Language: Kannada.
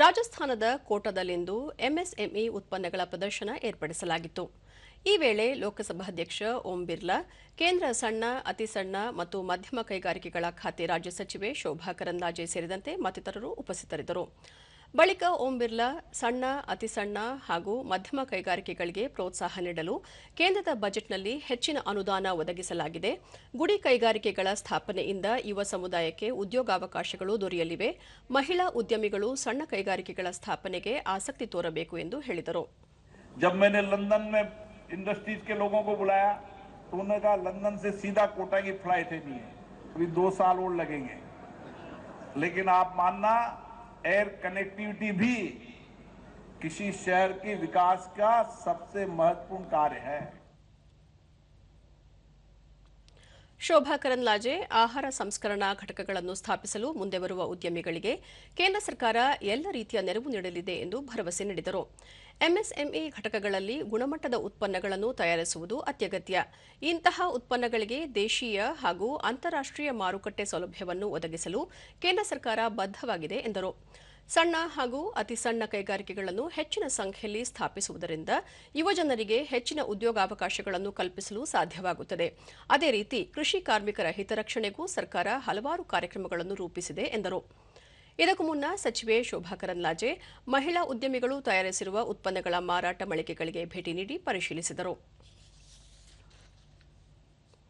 ರಾಜಸ್ಥಾನದ ಕೋಟಾದಲ್ಲಿಂದು ಎಂಎಸ್ಎಂಇ ಉತ್ಪನ್ನಗಳ ಪ್ರದರ್ಶನ ಏರ್ಪಡಿಸಲಾಗಿತ್ತು. ಈ ವೇಳೆ ಲೋಕಸಭಾಧ್ಯಕ್ಷ ಓಂ ಬಿರ್ಲಾ, ಕೇಂದ್ರ ಸಣ್ಣ, ಅತಿ ಸಣ್ಣ ಮತ್ತು ಮಧ್ಯಮ ಕೈಗಾರಿಕೆಗಳ ಖಾತೆ ರಾಜ್ಯ ಸಚಿವೆ ಶೋಭಾ ಕರಂದ್ಲಾಜೆ ಸೇರಿದಂತೆ ಮತ್ತಿತರರು ಉಪಸ್ಥಿತರಿದ್ದರು. ಬಳಿಕ ಓಂ ಬಿರ್ಲಾ ಸಣ್ಣ ಅತಿ ಸಣ್ಣ ಹಾಗೂ ಮಧ್ಯಮ ಕೈಗಾರಿಕೆಗಳಿಗೆ ಪ್ರೋತ್ಸಾಹ ನೀಡಲು ಕೇಂದ್ರದ ಬಜೆಟ್ನಲ್ಲಿ ಹೆಚ್ಚಿನ ಅನುದಾನ ಒದಗಿಸಲಾಗಿದೆ ಗುಡಿ ಕೈಗಾರಿಕೆಗಳ ಸ್ಥಾಪನೆಯಿಂದ ಯುವ ಸಮುದಾಯಕ್ಕೆ ಉದ್ಯೋಗಾವಕಾಶಗಳು ದೊರೆಯಲಿವೆ ಮಹಿಳಾ ಉದ್ಯಮಿಗಳು ಸಣ್ಣ ಕೈಗಾರಿಕೆಗಳ ಸ್ಥಾಪನೆಗೆ ಆಸಕ್ತಿ ತೋರಬೇಕು ಎಂದು ಹೇಳಿದರು जब मैंने लंदन में इंडस्ट्रीज के लोगों को बुलाया तो उन्होंने कहा लंदन से सीधा कोटा की फ्लाइट है नहीं है अभी दो साल और लगेंगे लेकिन आप मानना एयर कनेक्टिविटी भी किसी शहर के विकास का सबसे महत्वपूर्ण कार्य है। ಶೋಭಾ ಕರಂದ್ಲಾಜೆ ಆಹಾರ ಸಂಸ್ಕರಣಾ ಘಟಕಗಳನ್ನು ಸ್ಥಾಪಿಸಲು ಮುಂದೆ ಬರುವ ಉದ್ಯಮಿಗಳಿಗೆ ಕೇಂದ್ರ ಸರ್ಕಾರ ಎಲ್ಲ ರೀತಿಯ ನೆರವು ನೀಡಲಿದೆ ಎಂದು ಭರವಸೆ ನೀಡಿದರು. ಎಂಎಸ್ಎಂಇ ಘಟಕಗಳಲ್ಲಿ ಗುಣಮಟ್ಟದ ಉತ್ಪನ್ನಗಳನ್ನು ತಯಾರಿಸುವುದು ಅತ್ಯಗತ್ಯ. ಇಂತಹ ಉತ್ಪನ್ನಗಳಿಗೆ ದೇಶೀಯ ಹಾಗೂ ಅಂತಾರಾಷ್ಟೀಯ ಮಾರುಕಟ್ಟೆ ಸೌಲಭ್ಯವನ್ನು ಒದಗಿಸಲು ಕೇಂದ್ರ ಸರ್ಕಾರ ಬದ್ಧವಾಗಿದೆ ಎಂದರು. ಸಣ್ಣ ಹಾಗೂ ಅತಿ ಸಣ್ಣ ಕೈಗಾರಿಕೆಗಳನ್ನು ಹೆಚ್ಚಿನ ಸಂಖ್ಯೆಯಲ್ಲಿ ಸ್ಥಾಪಿಸುವುದರಿಂದ ಯುವಜನರಿಗೆ ಹೆಚ್ಚಿನ ಉದ್ಯೋಗಾವಕಾಶಗಳನ್ನು ಕಲ್ಪಿಸಲು ಸಾಧ್ಯವಾಗುತ್ತದೆ. ಅದೇ ರೀತಿ ಕೃಷಿ ಕಾರ್ಮಿಕರ ಹಿತರಕ್ಷಣೆಗೂ ಸರ್ಕಾರ ಹಲವಾರು ಕಾರ್ಯಕ್ರಮಗಳನ್ನು ರೂಪಿಸಿದೆ ಎಂದರು. ಇದಕ್ಕೂ ಮುನ್ನ ಸಚಿವೆ ಶೋಭಾ ಕರಂದ್ಲಾಜೆ ಮಹಿಳಾ ಉದ್ಯಮಿಗಳು ತಯಾರಿಸಿರುವ ಉತ್ಪನ್ನಗಳ ಮಾರಾಟ ಮಳಿಗೆಗಳಿಗೆ ಭೇಟಿ ನೀಡಿ ಪರಿಶೀಲಿಸಿದರು.